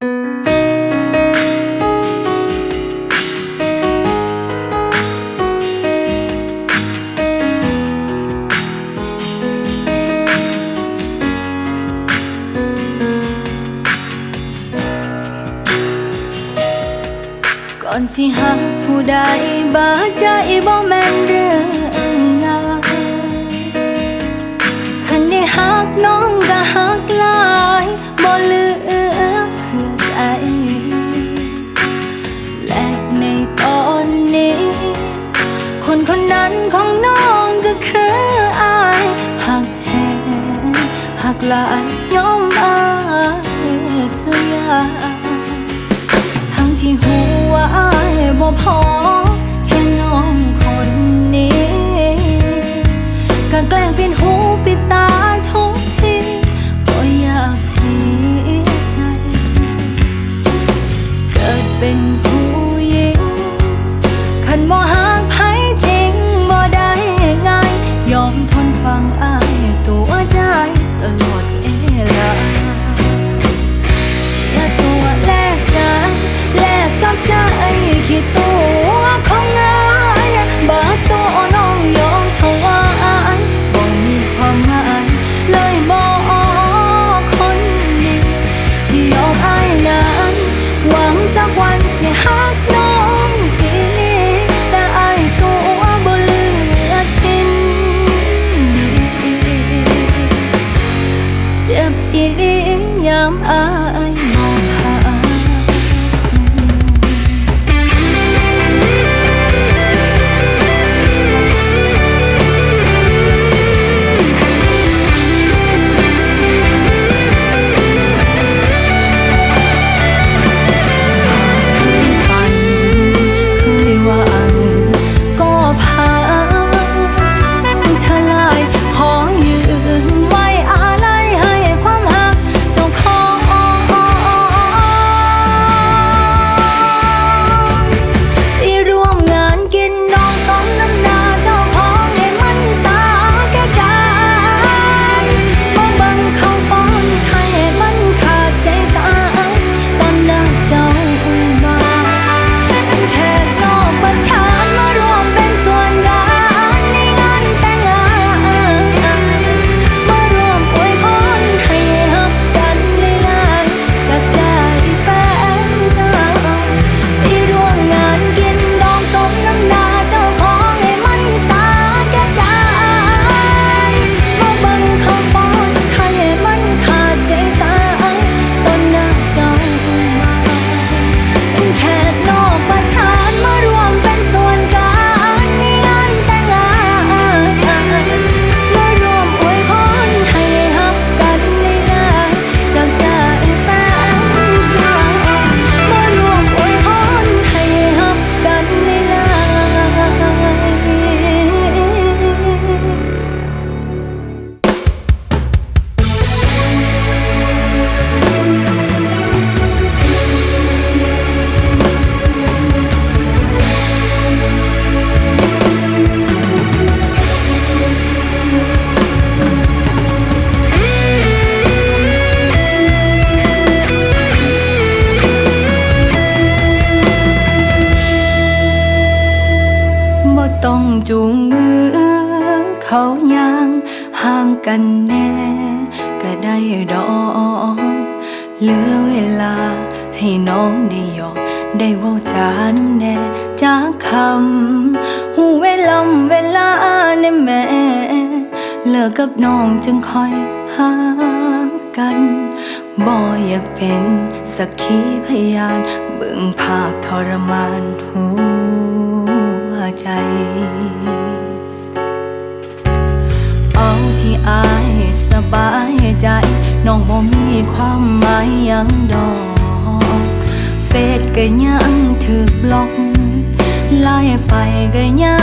còn si hát phù đại ba trái bom กันแน่ก็ได้ดอกเหลือเวลาให้น้องได้หยอกได้ว่าจาน้ำแน่จากคำหูเวลำเวลาในแม่ เลิกกับน้องจึงคอยหากันบ่อยากเป็นสักขีพยานเบิ่งภาคทรมานหัวใจ อายสบายใจ น้องบ่มีความหมายยังดอกเฟซก็ยังถือบล็อกไล่ไปก็ยัง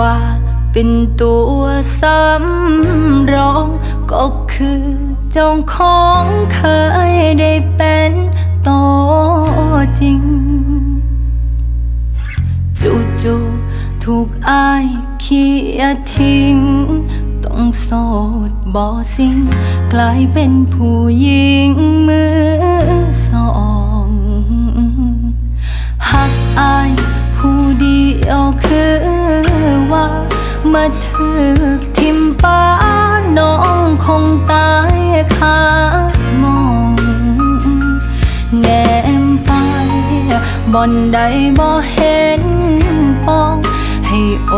กว่า เป็นตัวสำรอง ก็คือเจ้าของเคยได้เป็นตัวจริง จู่ๆถูกอายเขียทิ้ง ต้องโสดบ่สิง กลายเป็นผู้หญิงมือสองหักอาย เดียวคือว่า มาถึกทิมป้าน้องคงตายคามองแนมไปบ่อนใดบ่เห็นปอง ให้โอ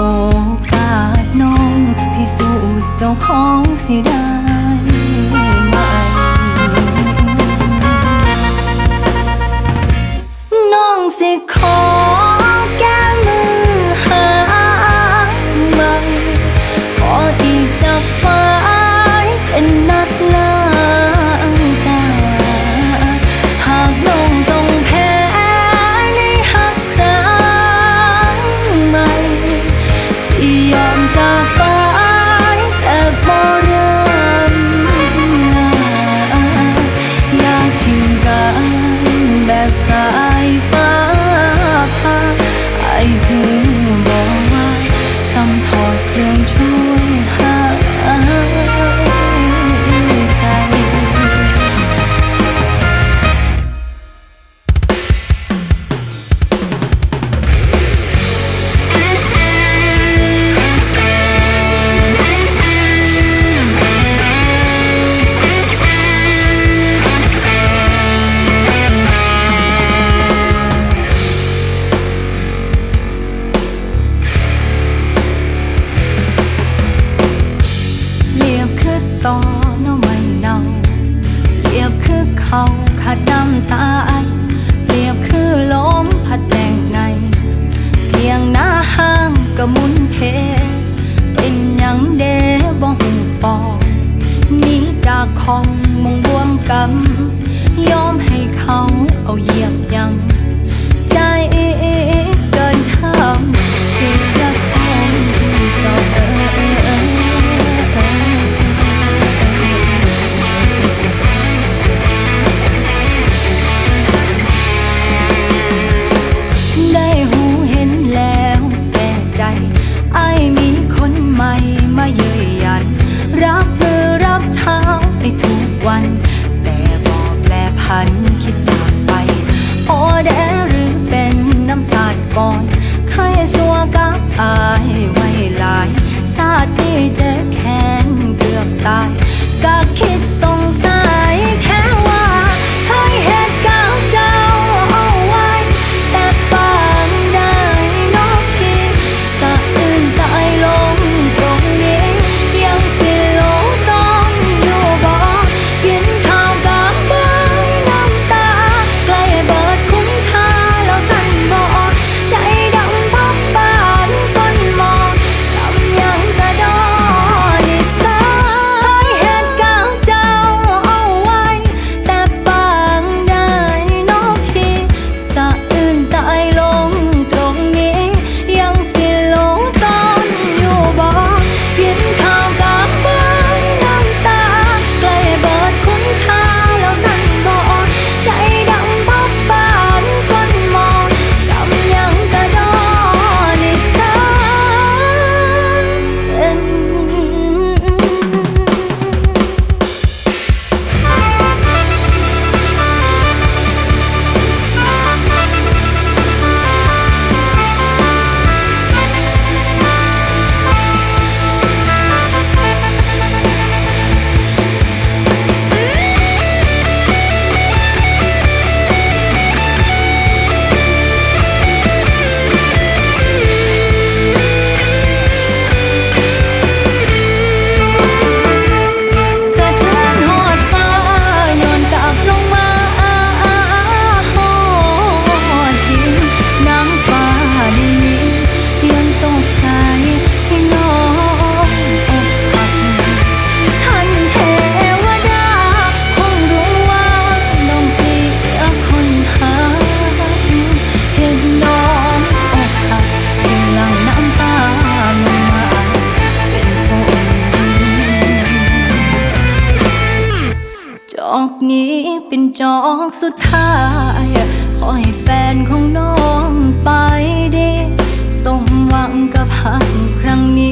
กาสน้อง พิสูจน์เจ้าของสิได้ เอาขาดน้ำตายเปรียบคือลมพัดแรงในเพียงหน้าห้างก็มุนเพ เป็นยังเดบ่หูปองนีจากของมงบวมกำยอมให้เขาเอาเหยียบยัง จอกสุดท้ายขอให้แฟนของน้องไปดี สมหวังกับหักครั้งนี้